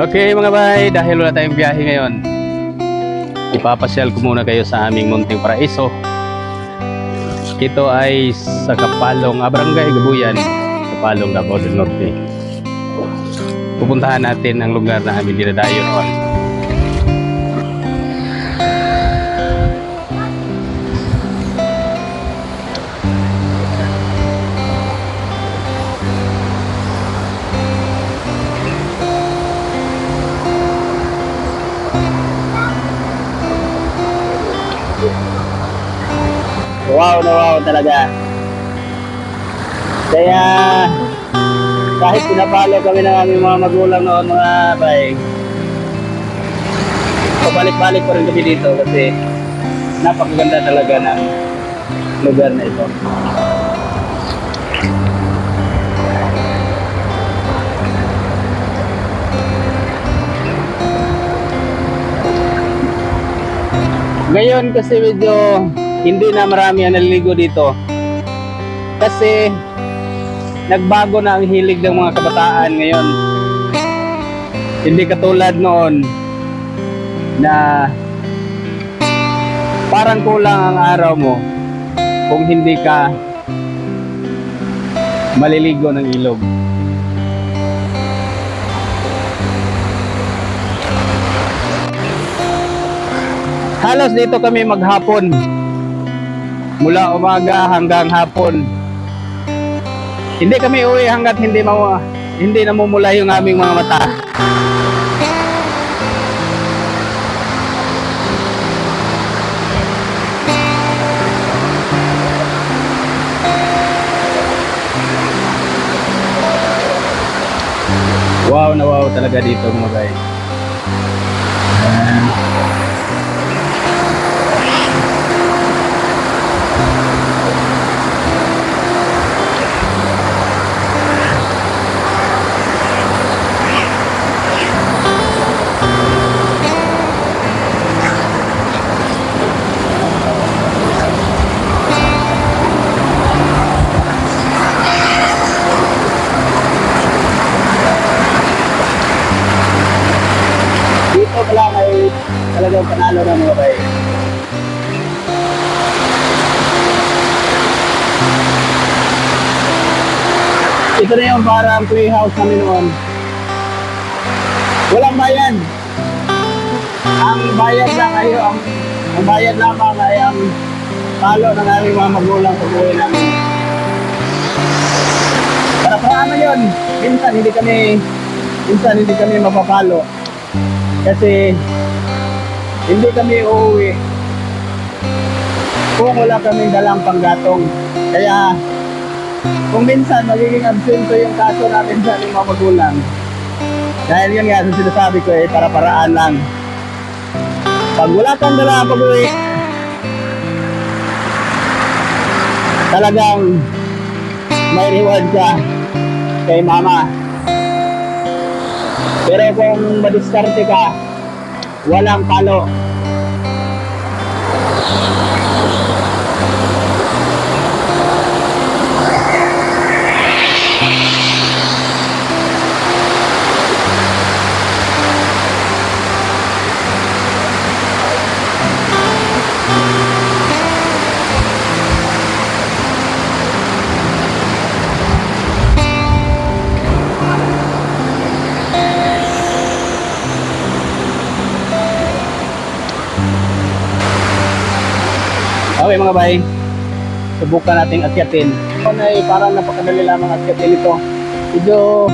Okay mga bay, dahil wala tayong biyahe ngayon, ipapasyal ko muna kayo sa aming munting paraiso. Ito ay sa Kapalong, ah, Barangay Gabuyan, Kapalong, Davao del Norte. Pupuntahan natin ang lugar na aming dinadayo noon. Wow na wow talaga. Kaya kahit pinapalo kami ng aming mga magulang noon mga bay, pabalik-balik pa rin kami dito kasi napakaganda talaga ng lugar na ito. Ngayon kasi medyo hindi na marami ang naliligo dito. Kasi nagbago na ang hilig ng mga kabataan ngayon. Hindi katulad noon na parang kulang ang araw mo kung hindi ka maliligo ng ilog. Halos dito kami maghapon. Mula umaga hanggang hapon. Hindi kami uwi hanggat hindi mawa, hindi namumula yung aming mga mata. Wow na wow talaga dito mga guys. Talagang panalo ng mga bay. Ito na yung parang playhouse namin noon. Walang bayan. Ang bayad lang ay ang, ang bayad lamang ay ang talo ng aming mga magulang pag uwi namin. Para paano yun? Minsan hindi kami minsan hindi kami mapapalo. Kasi hindi kami uuwi kung wala kaming dalang panggatong. Kaya kung minsan magiging absento yung kaso namin sa aming mga magulang. Dahil yun nga, sa sinasabi ko eh, para-paraan lang. Pag wala kang dala pag uwi, talagang may reward ka kay mama. Pero kung madiskarte ka, walang palo. Thank you. Okay mga bay, subukan nating akyatin. Ito na ay parang napakadali lamang akyatin ito. Medyo,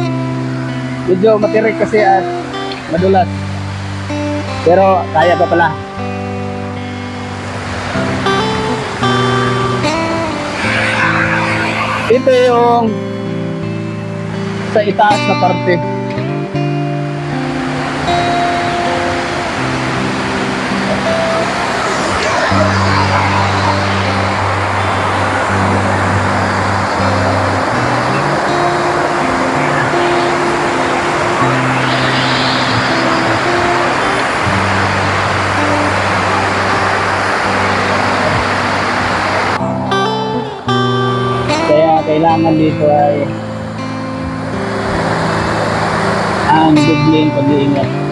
medyo matirik kasi at madulas. Pero kaya pa pala. Ito yung sa itaas na parte. Kailangan dito ay ang dubling pag-iingat.